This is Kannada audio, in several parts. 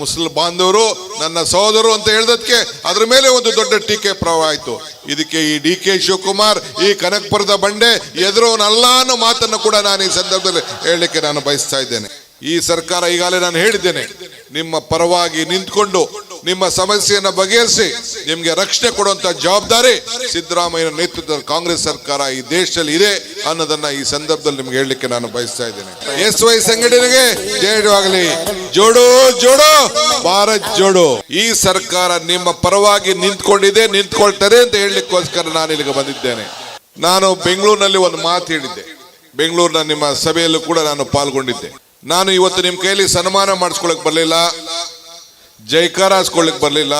ಮುಸ್ಲಿಂ ಬಾಂಧವರು, ನನ್ನ ಸಹೋದರು ಅಂತ ಹೇಳಿದಕ್ಕೆ ಅದ್ರ ಮೇಲೆ ಒಂದು ದೊಡ್ಡ ಟೀಕೆ ಪ್ರವಾಹ ಆಯ್ತು. ಇದಕ್ಕೆ ಈ ಡಿ ಕೆ ಶಿವಕುಮಾರ್, ಈ ಕನಕಪುರದ ಬಂಡೆ ಎದುರೋನಲ್ಲ ಅನ್ನೋ ಮಾತನ್ನು ಕೂಡ ನಾನು ಈ ಸಂದರ್ಭದಲ್ಲಿ ಹೇಳಲಿಕ್ಕೆ ನಾನು ಬಯಸ್ತಾ ಇದ್ದೇನೆ. ಈ ಸರ್ಕಾರ ಈಗಾಗಲೇ ನಾನು ಹೇಳಿದ್ದೇನೆ, ನಿಮ್ಮ ಪರವಾಗಿ ನಿಂತ್ಕೊಂಡು ನಿಮ್ಮ ಸಮಸ್ಯೆಯನ್ನು ಬಗೆಹರಿಸಿ, ನಿಮಗೆ ರಕ್ಷಣೆ ಕೊಡುವಂತ ಜವಾಬ್ದಾರಿ ಸಿದ್ದರಾಮಯ್ಯ ನೇತೃತ್ವದ ಕಾಂಗ್ರೆಸ್ ಸರ್ಕಾರ ಈ ದೇಶದಲ್ಲಿ ಇದೆ. ಅನ್ನೋದನ್ನ ಈ ಸಂದರ್ಭದಲ್ಲಿ ನಿಮ್ಗೆ ಹೇಳಲಿಕ್ಕೆ ನಾನು ಬಯಸ್ತಾ ಇದ್ದೇನೆ. ಎಸ್ ವೈ ಸಂಘಟನೆಗೆ ಜಯವಾಗಲಿ. ಜೋಡೋ ಜೋಡೋ, ಭಾರತ್ ಜೋಡೋ. ಈ ಸರ್ಕಾರ ನಿಮ್ಮ ಪರವಾಗಿ ನಿಂತ್ಕೊಂಡಿದೆ, ನಿಂತ್ಕೊಳ್ತದೆ ಅಂತ ಹೇಳಲಿಕ್ಕೋಸ್ಕರ ನಾನು ಇಲ್ಲಿಗೆ ಬಂದಿದ್ದೇನೆ. ನಾನು ಬೆಂಗಳೂರಿನಲ್ಲಿ ಒಂದು ಮಾತು ಹೇಳಿದ್ದೆ. ಬೆಂಗಳೂರಿನ ನಿಮ್ಮ ಸಭೆಯಲ್ಲೂ ಕೂಡ ನಾನು ಪಾಲ್ಗೊಂಡಿದ್ದೆ. ನಾನು ಇವತ್ತು ನಿಮ್ಮ ಕೈಯಲ್ಲಿ ಸನ್ಮಾನ ಮಾಡಿಸ್ಕೊಳಕ್ ಬರಲಿಲ್ಲ. ಜೈಕಾರ ಹಾಸ್ಕೊಳ್ಳಿಕ್ ಬರಲಿಲ್ಲ.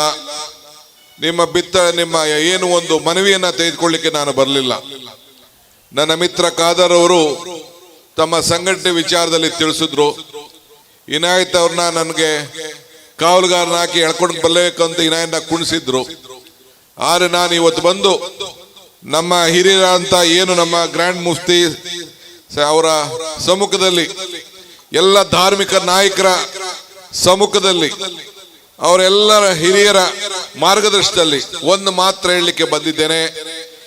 ನಿಮ್ಮ ಬಿತ್ತ, ನಿಮ್ಮ ಏನು ಒಂದು ಮನವಿಯನ್ನ ತೆಗೆದುಕೊಳ್ಳಿಕ್ಕೆ ನಾನು ಬರಲಿಲ್ಲ. ನನ್ನ ಮಿತ್ರ ಖಾದರ್ ಅವರು ತಮ್ಮ ಸಂಘಟನೆ ವಿಚಾರದಲ್ಲಿ ತಿಳಿಸಿದ್ರು. ಇನಾಯತ್ ಅವ್ರನ್ನ ನನಗೆ ಕಾವಲುಗಾರನ ಹಾಕಿ ಎಳ್ಕೊಂಡು ಬರ್ಲೇಕಂತ ಇನಾಯನ್ನ ಕುಣಿಸಿದ್ರು. ಆದ್ರೆ ನಾನು ಇವತ್ತು ಬಂದು ನಮ್ಮ ಹಿರಿಯರ ಅಂತ ಏನು ನಮ್ಮ ಗ್ರ್ಯಾಂಡ್ ಮುಫ್ತಿ ಅವರ ಸಮ್ಮುಖದಲ್ಲಿ ಎಲ್ಲ ಧಾರ್ಮಿಕ ನಾಯಕರ ಸಮ್ಮುಖದಲ್ಲಿ ಅವರೆಲ್ಲರ ಹಿರಿಯರ ಮಾರ್ಗದರ್ಶನದಲ್ಲಿ ಒಂದು ಮಾತ್ರ ಹೇಳಲಿಕ್ಕೆ ಬಂದಿದ್ದೇನೆ.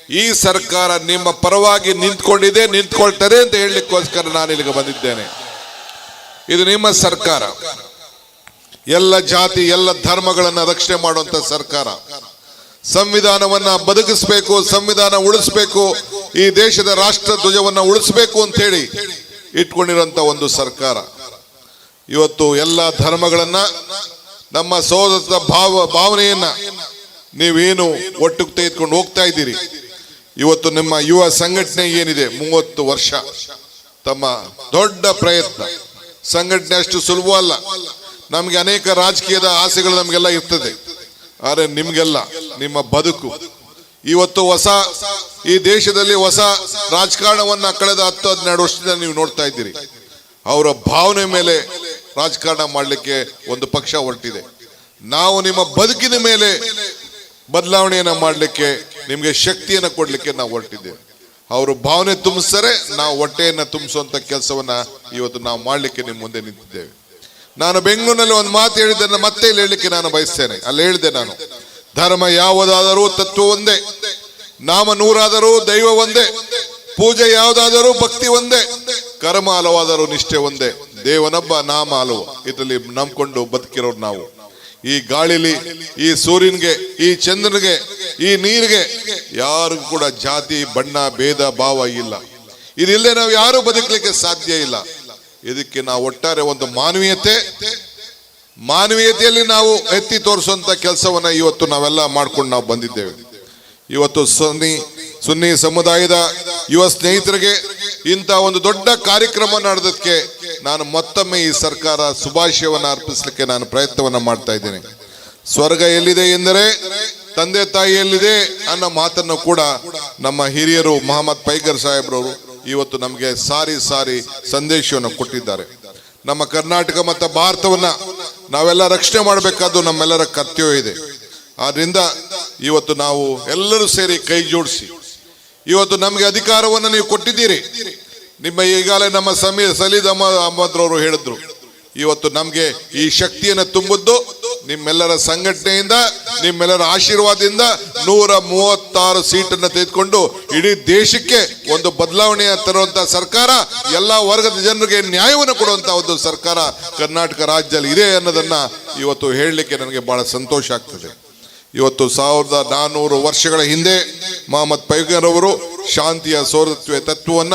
ಈ ಸರ್ಕಾರ ನಿಮ್ಮ ಪರವಾಗಿ ನಿಂತ್ಕೊಂಡಿದೆ, ನಿಂತ್ಕೊಳ್ತದೆ ಅಂತ ಹೇಳಲಿಕ್ಕೋಸ್ಕರ ನಾನು ಇಲ್ಲಿಗೆ ಬಂದಿದ್ದೇನೆ. ಇದು ನಿಮ್ಮ ಸರ್ಕಾರ. ಎಲ್ಲ ಜಾತಿ, ಎಲ್ಲ ಧರ್ಮಗಳನ್ನು ರಕ್ಷಣೆ ಮಾಡುವಂತ ಸರ್ಕಾರ. ಸಂವಿಧಾನವನ್ನ ಬದುಕಿಸಬೇಕು, ಸಂವಿಧಾನ ಉಳಿಸ್ಬೇಕು, ಈ ದೇಶದ ರಾಷ್ಟ್ರ ಧ್ವಜವನ್ನ ಉಳಿಸಬೇಕು ಅಂತ ಹೇಳಿ ಇಟ್ಕೊಂಡಿರುವಂತ ಒಂದು ಸರ್ಕಾರ. ಇವತ್ತು ಎಲ್ಲ ಧರ್ಮಗಳನ್ನ ನಮ್ಮ ಸೋದರ ಭಾವ ಭಾವನೆಯನ್ನ ನೀವೇನು ಒಟ್ಟಿಗೆ ತೆಗೆದುಕೊಂಡು ಹೋಗ್ತಾ ಇದ್ದೀರಿ? ಇವತ್ತು ನಿಮ್ಮ ಯುವ ಸಂಘಟನೆ ಏನಿದೆ? ಮೂವತ್ತು ವರ್ಷ. ತಮ್ಮ ದೊಡ್ಡ ಪ್ರಯತ್ನ. ಸಂಘಟನೆ ಅಷ್ಟು ಸುಲಭ ಅಲ್ಲ. ನಮಗೆ ಅನೇಕ ರಾಜಕೀಯದ ಆಸೆಗಳು ನಮಗೆಲ್ಲ ಇರ್ತದೆ. ಆದರೆ ನಿಮಗೆಲ್ಲ, ನಿಮ್ಮ ಬದುಕು. ಇವತ್ತು ಹೊಸ, ಈ ದೇಶದಲ್ಲಿ ಹೊಸ ರಾಜಕಾರಣವನ್ನ ಕಳೆದ ಹತ್ತು ಹನ್ನೆರಡು ವರ್ಷದಿಂದ ನೀವು ನೋಡ್ತಾ ಇದ್ದೀರಿ. ಅವರ ಭಾವನೆ ಮೇಲೆ ರಾಜಕಾರಣ ಮಾಡಲಿಕ್ಕೆ ಒಂದು ಪಕ್ಷ ಹೊರಟಿದೆ. ನಾವು ನಿಮ್ಮ ಬದುಕಿನ ಮೇಲೆ ಬದಲಾವಣೆಯನ್ನು ಮಾಡಲಿಕ್ಕೆ ನಿಮಗೆ ಶಕ್ತಿಯನ್ನು ಕೊಡಲಿಕ್ಕೆ ನಾವು ಹೊರಟಿದ್ದೇವೆ. ಅವರು ಭಾವನೆ ತುಂಬಿಸ್ತಾರೆ, ನಾವು ಹೊಟ್ಟೆಯನ್ನು ತುಂಬಿಸುವಂತ ಕೆಲಸವನ್ನ ಇವತ್ತು ನಾವು ಮಾಡಲಿಕ್ಕೆ ನಿಮ್ಮ ಮುಂದೆ ನಿಂತಿದ್ದೇವೆ. ನಾನು ಬೆಂಗಳೂರಿನಲ್ಲಿ ಒಂದು ಮಾತು ಹೇಳಿದ್ದನ್ನು ಮತ್ತೆ ಇಲ್ಲಿ ಹೇಳಲಿಕ್ಕೆ ನಾನು ಬಯಸ್ತೇನೆ. ಅಲ್ಲಿ ಹೇಳಿದೆ ನಾನು, ಧರ್ಮ ಯಾವುದಾದರೂ ತತ್ವ ಒಂದೇ, ನಾಮ ನೂರಾದರೂ ದೈವ ಒಂದೇ, ಪೂಜೆ ಯಾವುದಾದರೂ ಭಕ್ತಿ ಒಂದೇ, ಕರ್ಮ ಅಲವಾದರೂ ನಿಷ್ಠೆ ಒಂದೇ, ದೇವನೊಬ್ಬ ನಾಮ ಹಲವು. ಇದರಲ್ಲಿ ನಂಬ್ಕೊಂಡು ಬದುಕಿರೋರು ನಾವು. ಈ ಗಾಳಿಲಿ, ಈ ಸೂರ್ಯನ್ಗೆ, ಈ ಚಂದ್ರನಿಗೆ, ಈ ನೀರಿಗೆ ಯಾರಿಗೂ ಕೂಡ ಜಾತಿ, ಬಣ್ಣ, ಭೇದ, ಭಾವ ಇಲ್ಲ. ಇದಿಲ್ಲದೆ ನಾವು ಯಾರು ಬದುಕಲಿಕ್ಕೆ ಸಾಧ್ಯ ಇಲ್ಲ. ಇದಕ್ಕೆ ನಾವು ಒಟ್ಟಾರೆ ಒಂದು ಮಾನವೀಯತೆ, ಮಾನವೀಯತೆಯಲ್ಲಿ ನಾವು ಎತ್ತಿ ತೋರಿಸುವಂತ ಕೆಲಸವನ್ನ ಇವತ್ತು ನಾವೆಲ್ಲ ಮಾಡ್ಕೊಂಡು ನಾವು ಬಂದಿದ್ದೇವೆ. ಇವತ್ತು ಸುನ್ನಿ ಸುನ್ನಿ ಸಮುದಾಯದ ಯುವ ಸ್ನೇಹಿತರಿಗೆ ಇಂಥ ಒಂದು ದೊಡ್ಡ ಕಾರ್ಯಕ್ರಮ ನಡೆದಕ್ಕೆ ನಾನು ಮತ್ತೊಮ್ಮೆ ಈ ಸರ್ಕಾರ ಶುಭಾಶಯವನ್ನು ಅರ್ಪಿಸಲಿಕ್ಕೆ ನಾನು ಪ್ರಯತ್ನವನ್ನು ಮಾಡ್ತಾ ಇದ್ದೇನೆ. ಸ್ವರ್ಗ ಎಲ್ಲಿದೆ ಎಂದರೆ ತಂದೆ ತಾಯಿ ಎಲ್ಲಿದೆ ಅನ್ನೋ ಮಾತನ್ನು ಕೂಡ ನಮ್ಮ ಹಿರಿಯರು ಮಹಮ್ಮದ್ ಪೈಗರ್ ಸಾಹೇಬ್ರವರು ಇವತ್ತು ನಮಗೆ ಸಾರಿ ಸಾರಿ ಸಂದೇಶವನ್ನು ಕೊಟ್ಟಿದ್ದಾರೆ. ನಮ್ಮ ಕರ್ನಾಟಕ ಮತ್ತು ಭಾರತವನ್ನು ನಾವೆಲ್ಲ ರಕ್ಷಣೆ ಮಾಡಬೇಕಾದ್ದು ನಮ್ಮೆಲ್ಲರ ಕರ್ತವ್ಯ ಇದೆ. ಆದ್ರಿಂದ ಇವತ್ತು ನಾವು ಎಲ್ಲರೂ ಸೇರಿ ಕೈ ಜೋಡಿಸಿ, ಇವತ್ತು ನಮಗೆ ಅಧಿಕಾರವನ್ನು ನೀವು ಕೊಟ್ಟಿದ್ದೀರಿ. ನಿಮ್ಮ ಈಗಾಗಲೇ ನಮ್ಮ ಸಮೀರ್ ಸಲೀದ್ ಅಹಮದ್ ಅಹಮದ್ರವರು ಹೇಳಿದ್ರು. ಇವತ್ತು ನಮಗೆ ಈ ಶಕ್ತಿಯನ್ನು ತುಂಬಿದ್ದು ನಿಮ್ಮೆಲ್ಲರ ಸಂಘಟನೆಯಿಂದ, ನಿಮ್ಮೆಲ್ಲರ ಆಶೀರ್ವಾದದಿಂದ ನೂರ ಮೂವತ್ತಾರು ಸೀಟನ್ನು ತೆಗೆದುಕೊಂಡು ಇಡೀ ದೇಶಕ್ಕೆ ಒಂದು ಬದಲಾವಣೆಯ ತರುವಂತ ಸರ್ಕಾರ, ಎಲ್ಲಾ ವರ್ಗದ ಜನರಿಗೆ ನ್ಯಾಯವನ್ನು ಕೊಡುವಂತ ಒಂದು ಸರ್ಕಾರ ಕರ್ನಾಟಕ ರಾಜ್ಯದಲ್ಲಿ ಇದೆ ಅನ್ನೋದನ್ನ ಇವತ್ತು ಹೇಳಲಿಕ್ಕೆ ನನಗೆ ಬಹಳ ಸಂತೋಷ ಆಗ್ತದೆ. ಇವತ್ತು ಸಾವಿರದ ನಾನ್ನೂರು ವರ್ಷಗಳ ಹಿಂದೆ ಮಹಮ್ಮದ್ ಪೈಗರ್ ಅವರು ಶಾಂತಿಯ ಸೌರತ್ವ ತತ್ವವನ್ನ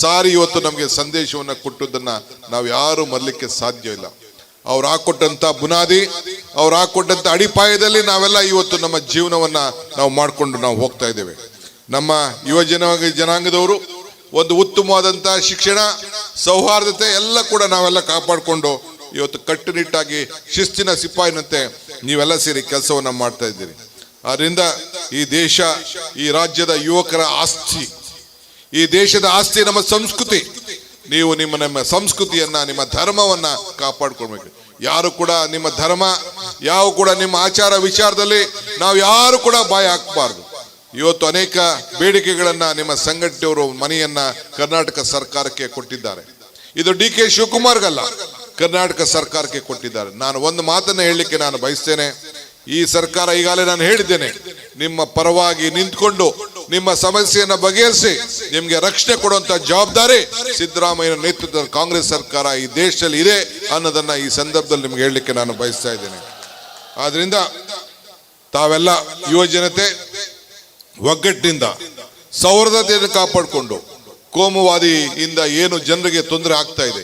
ಸಾರಿ ಇವತ್ತು ನಮಗೆ ಸಂದೇಶವನ್ನ ಕೊಟ್ಟದನ್ನ ನಾವು ಯಾರು ಮರಲಿಕ್ಕೆ ಸಾಧ್ಯ ಇಲ್ಲ. ಅವ್ರು ಹಾಕೊಟ್ಟಂತ ಬುನಾದಿ, ಅವ್ರು ಹಾಕೊಟ್ಟಂತ ಅಡಿಪಾಯದಲ್ಲಿ ನಾವೆಲ್ಲ ಇವತ್ತು ನಮ್ಮ ಜೀವನವನ್ನ ನಾವು ಮಾಡಿಕೊಂಡು ನಾವು ಹೋಗ್ತಾ ಇದ್ದೇವೆ. ನಮ್ಮ ಯುವ ಜನ ಜನಾಂಗದವರು, ಒಂದು ಉತ್ತಮವಾದಂತ ಶಿಕ್ಷಣ, ಸೌಹಾರ್ದತೆ ಎಲ್ಲ ಕೂಡ ನಾವೆಲ್ಲ ಕಾಪಾಡಿಕೊಂಡು ಇವತ್ತು ಕಟ್ಟುನಿಟ್ಟಾಗಿ ಶಿಸ್ತಿನ ಸಿಪಾಯಿನಂತೆ ನೀವೆಲ್ಲ ಸೇರಿ ಕೆಲಸವನ್ನ ಮಾಡ್ತಾ ಇದ್ದೀರಿ. ಆದ್ದರಿಂದ ಈ ದೇಶ, ಈ ರಾಜ್ಯದ ಯುವಕರ ಆಸ್ತಿ, ಈ ದೇಶದ ಆಸ್ತಿ ನಮ್ಮ ಸಂಸ್ಕೃತಿ. ನೀವು ನಿಮ್ಮ ನಮ್ಮ ಸಂಸ್ಕೃತಿಯನ್ನ, ನಿಮ್ಮ ಧರ್ಮವನ್ನ ಕಾಪಾಡ್ಕೊಳ್ಬೇಕು. ಯಾರು ಕೂಡ ನಿಮ್ಮ ಧರ್ಮ, ಯಾವ ಕೂಡ ನಿಮ್ಮ ಆಚಾರ ವಿಚಾರದಲ್ಲಿ ನಾವು ಯಾರು ಕೂಡ ಬಾಯಿ ಹಾಕಬಾರ್ದು. ಇವತ್ತು ಅನೇಕ ಬೇಡಿಕೆಗಳನ್ನ ನಿಮ್ಮ ಸಂಘಟನೆಯವರು ಮನೆಯನ್ನ ಕರ್ನಾಟಕ ಸರ್ಕಾರಕ್ಕೆ ಕೊಟ್ಟಿದ್ದಾರೆ. ಇದು ಡಿ ಕೆ ಶಿವಕುಮಾರ್ಗಲ್ಲ. ಕರ್ನಾಟಕ ಸರ್ಕಾರಕ್ಕೆ ಕೊಟ್ಟಿದ್ದಾರೆ. ನಾನು ಒಂದು ಮಾತನ್ನ ಹೇಳಲಿಕ್ಕೆ ನಾನು ಬಯಸ್ತೇನೆ. ಈ ಸರ್ಕಾರ ಈಗಾಗಲೇ ನಾನು ಹೇಳಿದ್ದೇನೆ. ನಿಮ್ಮ ಪರವಾಗಿ ನಿಂತ್ಕೊಂಡು ನಿಮ್ಮ ಸಮಸ್ಯೆಯನ್ನು ಬಗೆಹರಿಸಿ ನಿಮಗೆ ರಕ್ಷಣೆ ಕೊಡುವಂತ ಜವಾಬ್ದಾರಿ ಸಿದ್ದರಾಮಯ್ಯ ನೇತೃತ್ವದ ಕಾಂಗ್ರೆಸ್ ಸರ್ಕಾರ ಈ ದೇಶದಲ್ಲಿ ಇದೆ ಅನ್ನೋದನ್ನ ಈ ಸಂದರ್ಭದಲ್ಲಿ ನಿಮ್ಗೆ ಹೇಳಲಿಕ್ಕೆ ನಾನು ಬಯಸ್ತಾ ಇದ್ದೇನೆ. ಆದ್ರಿಂದ ತಾವೆಲ್ಲ ಯುವ ಜನತೆ ಒಗ್ಗಟ್ಟಿನಿಂದ ಸೌಹಾರ್ದತೆಯನ್ನು ಕಾಪಾಡಿಕೊಂಡು ಕೋಮುವಾದಿಯಿಂದ ಏನು ಜನರಿಗೆ ತೊಂದರೆ ಆಗ್ತಾ ಇದೆ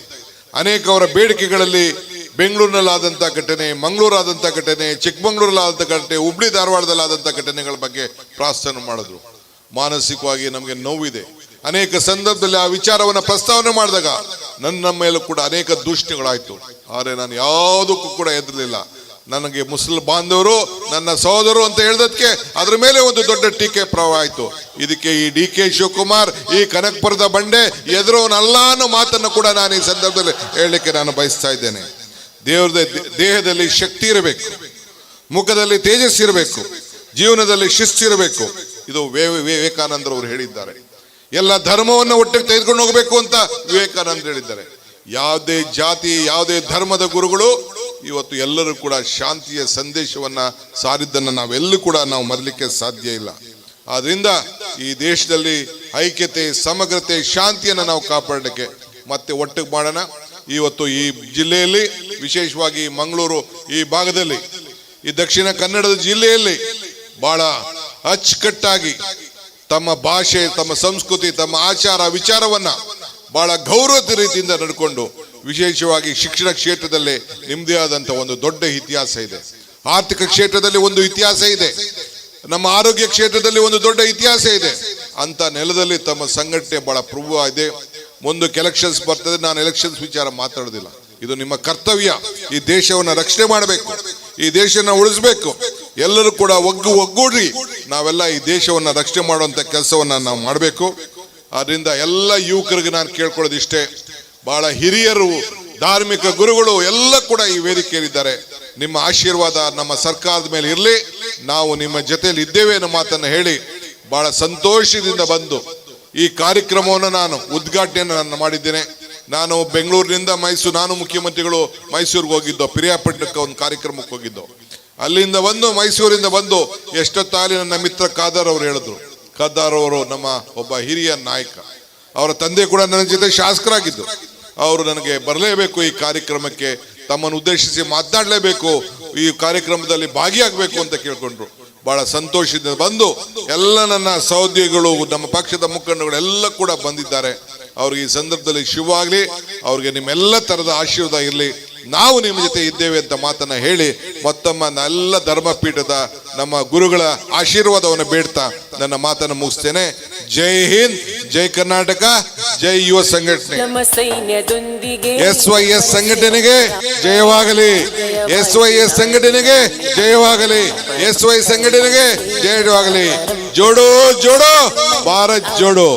ಅನೇಕ ಅವರ ಬೇಡಿಕೆಗಳಲ್ಲಿ ಬೆಂಗಳೂರಿನಲ್ಲಾದಂಥ ಘಟನೆ, ಮಂಗಳೂರಾದಂಥ ಘಟನೆ, ಚಿಕ್ಕಮಂಗ್ಳೂರಲ್ಲಾದಂಥ ಘಟನೆ, ಹುಬ್ಳಿ ಧಾರವಾಡದಲ್ಲಾದಂಥ ಘಟನೆಗಳ ಬಗ್ಗೆ ಪ್ರಾಸ್ತಾವ ಮಾಡಿದ್ರು. ಮಾನಸಿಕವಾಗಿ ನಮಗೆ ನೋವಿದೆ. ಅನೇಕ ಸಂದರ್ಭದಲ್ಲಿ ಆ ವಿಚಾರವನ್ನು ಪ್ರಸ್ತಾವನೆ ಮಾಡಿದಾಗ ನನ್ನ ಮೇಲೂ ಕೂಡ ಅನೇಕ ದೂಷಣೆಗಳಾಯಿತು ಆದರೆ ನಾನು ಯಾವುದಕ್ಕೂ ಕೂಡ ಎದುರಲಿಲ್ಲ ನನಗೆ ಮುಸ್ಲಿಂ ಬಾಂಧವರು, ನನ್ನ ಸಹೋದರು ಅಂತ ಹೇಳಿದಕ್ಕೆ ಅದ್ರ ಮೇಲೆ ಒಂದು ದೊಡ್ಡ ಟೀಕೆ ಪ್ರವಾಹಿತು ಇದಕ್ಕೆ ಈ ಡಿ ಕೆ ಶಿವಕುಮಾರ್, ಈ ಕನಕಪುರದ ಬಂಡೆ ಎದುರೋನಲ್ಲ ಅನ್ನೋ ಮಾತನ್ನು ಕೂಡ ನಾನು ಈ ಸಂದರ್ಭದಲ್ಲಿ ಹೇಳಲಿಕ್ಕೆ ನಾನು ಬಯಸ್ತಾ ಇದ್ದೇನೆ. ದೇವರ ದೇಹದಲ್ಲಿ ಶಕ್ತಿ ಇರಬೇಕು. ಮುಖದಲ್ಲಿ ತೇಜಸ್ ಇರಬೇಕು. ಜೀವನದಲ್ಲಿ ಶಿಸ್ತಿರಬೇಕು ಇದು ವಿವೇಕಾನಂದರವರು ಹೇಳಿದ್ದಾರೆ. ಎಲ್ಲ ಧರ್ಮವನ್ನು ಒಟ್ಟಿಗೆ ತೆಗೆದುಕೊಂಡು ಹೋಗಬೇಕು ಅಂತ ವಿವೇಕಾನಂದ ಹೇಳಿದ್ದಾರೆ. ಯಾವುದೇ ಜಾತಿ, ಯಾವುದೇ ಧರ್ಮದ ಗುರುಗಳು ಇವತ್ತು ಎಲ್ಲರೂ ಕೂಡ ಶಾಂತಿಯ ಸಂದೇಶವನ್ನ ಸಾರಿದ್ದನ್ನು ನಾವೆಲ್ಲೂ ಕೂಡ ನಾವು ಮರಲಿಕ್ಕೆ ಸಾಧ್ಯ ಇಲ್ಲ. ಆದ್ದರಿಂದ ಈ ದೇಶದಲ್ಲಿ ಐಕ್ಯತೆ, ಸಮಗ್ರತೆ, ಶಾಂತಿಯನ್ನು ನಾವು ಕಾಪಾಡಲಿಕ್ಕೆ ಮತ್ತೆ ಒಟ್ಟಿಗೆ ಮಾಡೋಣ. ಇವತ್ತು ಈ ಜಿಲ್ಲೆಯಲ್ಲಿ, ವಿಶೇಷವಾಗಿ ಮಂಗಳೂರು ಈ ಭಾಗದಲ್ಲಿ, ಈ ದಕ್ಷಿಣ ಕನ್ನಡದ ಜಿಲ್ಲೆಯಲ್ಲಿ ಬಹಳ ಅಚ್ಚುಕಟ್ಟಾಗಿ ತಮ್ಮ ಭಾಷೆ, ತಮ್ಮ ಸಂಸ್ಕೃತಿ, ತಮ್ಮ ಆಚಾರ, ವಿಚಾರವನ್ನ ಬಹಳ ಗೌರವದ ರೀತಿಯಿಂದ ನಡ್ಕೊಂಡು ವಿಶೇಷವಾಗಿ ಶಿಕ್ಷಣ ಕ್ಷೇತ್ರದಲ್ಲಿ ನಿಮ್ಮದೇ ಆದಂಥ ಒಂದು ದೊಡ್ಡ ಇತಿಹಾಸ ಇದೆ. ಆರ್ಥಿಕ ಕ್ಷೇತ್ರದಲ್ಲಿ ಒಂದು ಇತಿಹಾಸ ಇದೆ. ನಮ್ಮ ಆರೋಗ್ಯ ಕ್ಷೇತ್ರದಲ್ಲಿ ಒಂದು ದೊಡ್ಡ ಇತಿಹಾಸ ಇದೆ. ಅಂತ ನೆಲದಲ್ಲಿ ತಮ್ಮ ಸಂಘಟನೆ ಬಹಳ ಪ್ರಭು ಇದೆ. ಮುಂದಕ್ಕೆ ಎಲೆಕ್ಷನ್ಸ್ ಬರ್ತದೆ. ನಾನು ಎಲೆಕ್ಷನ್ಸ್ ವಿಚಾರ ಮಾತಾಡೋದಿಲ್ಲ ಇದು ನಿಮ್ಮ ಕರ್ತವ್ಯ. ಈ ದೇಶವನ್ನ ರಕ್ಷಣೆ ಮಾಡಬೇಕು. ಈ ದೇಶನ ಉಳಿಸ್ಬೇಕು. ಎಲ್ಲರೂ ಕೂಡ ಒಗ್ಗು ಒಗ್ಗೂಡ್ರಿ. ನಾವೆಲ್ಲ ಈ ದೇಶವನ್ನ ರಕ್ಷಣೆ ಮಾಡುವಂತ ಕೆಲಸವನ್ನ ನಾವು ಮಾಡಬೇಕು. ಅದರಿಂದ ಎಲ್ಲ ಯುವಕರಿಗೆ ನಾನು ಕೇಳ್ಕೊಳ್ಳೋದು ಇಷ್ಟೇ. ಬಹಳ ಹಿರಿಯರು, ಧಾರ್ಮಿಕ ಗುರುಗಳು ಎಲ್ಲ ಕೂಡ ಈ ವೇದಿಕೆಯಲ್ಲಿದ್ದಾರೆ. ನಿಮ್ಮ ಆಶೀರ್ವಾದ ನಮ್ಮ ಸರ್ಕಾರದ ಮೇಲೆ ಇರಲಿ. ನಾವು ನಿಮ್ಮ ಜೊತೆಯಲ್ಲಿ ಇದ್ದೇವೆ ಅನ್ನೋ ಮಾತನ್ನು ಹೇಳಿ ಬಹಳ ಸಂತೋಷದಿಂದ ಬಂದು ಈ ಕಾರ್ಯಕ್ರಮವನ್ನು ನಾನು ಉದ್ಘಾಟನೆಯನ್ನು ನಾನು ಮಾಡಿದ್ದೇನೆ. ನಾನು ಬೆಂಗಳೂರಿನಿಂದ ಮೈಸೂರು, ನಾನು ಮುಖ್ಯಮಂತ್ರಿಗಳು ಮೈಸೂರಿಗೆ ಹೋಗಿದ್ದು, ಪಿರಿಯಾಪಟ್ಟಣಕ್ಕೆ ಒಂದು ಕಾರ್ಯಕ್ರಮಕ್ಕೆ ಹೋಗಿದ್ದು. ಅಲ್ಲಿಂದ ಬಂದು, ಮೈಸೂರಿಂದ ಬಂದು ಎಷ್ಟೊತ್ತಾಗಲಿ ನನ್ನ ಮಿತ್ರ ಖಾದರ್ ಅವರು ಹೇಳಿದ್ರು. ಖಾದರ್ ಅವರು ನಮ್ಮ ಒಬ್ಬ ಹಿರಿಯ ನಾಯಕ. ಅವರ ತಂದೆ ಕೂಡ ನನ್ನ ಜೊತೆ ಶಾಸಕರಾಗಿದ್ದು ಅವರು ನನಗೆ ಬರಲೇಬೇಕು ಈ ಕಾರ್ಯಕ್ರಮಕ್ಕೆ, ತಮ್ಮನ್ನು ಉದ್ದೇಶಿಸಿ ಮಾತನಾಡಲೇಬೇಕು, ಈ ಕಾರ್ಯಕ್ರಮದಲ್ಲಿ ಭಾಗಿಯಾಗಬೇಕು ಅಂತ ಕೇಳ್ಕೊಂಡ್ರು. ಬಹಳ ಸಂತೋಷದಿಂದ ಬಂದು ಎಲ್ಲ ನನ್ನ ಸಹೋದ್ಯೋಗಿಗಳು, ನಮ್ಮ ಪಕ್ಷದ ಮುಖಂಡಗಳು ಎಲ್ಲ ಕೂಡ ಬಂದಿದ್ದಾರೆ. ಅವ್ರಿಗೆ ಈ ಸಂದರ್ಭದಲ್ಲಿ ಶುಭವಾಗಲಿ ಅವ್ರಿಗೆ ನಿಮ್ಮೆಲ್ಲ ತರದ ಆಶೀರ್ವಾದ ಇರಲಿ. ನಾವು ನಿಮ್ಮ ಜೊತೆ ಇದ್ದೇವೆ ಅಂತ ಮಾತನ್ನ ಹೇಳಿ, ಮತ್ತೊಮ್ಮ ಎಲ್ಲ ಧರ್ಮಪೀಠದ ನಮ್ಮ ಗುರುಗಳ ಆಶೀರ್ವಾದವನ್ನು ಬೇಡ್ತಾ ನನ್ನ ಮಾತನ್ನು ಮುಗಿಸ್ತೇನೆ. ಜೈ ಹಿಂದ್, ಜೈ ಕರ್ನಾಟಕ ಜೈ ಯುವ ಸಂಘಟನೆ. ನಮ್ಮ ಸೈನ್ಯದೊಂದಿಗೆ ಎಸ್ ವೈ ಎಸ್ ಸಂಘಟನೆಗೆ ಜಯವಾಗಲಿ. ಎಸ್ ವೈ ಎಸ್ ಸಂಘಟನೆಗೆ ಜಯವಾಗಲಿ. ಎಸ್ ವೈ ಸಂಘಟನೆಗೆ ಜಯವಾಗಲಿ. ಜೋಡೋ ಜೋಡೋ ಭಾರತ್ ಜೋಡೋ.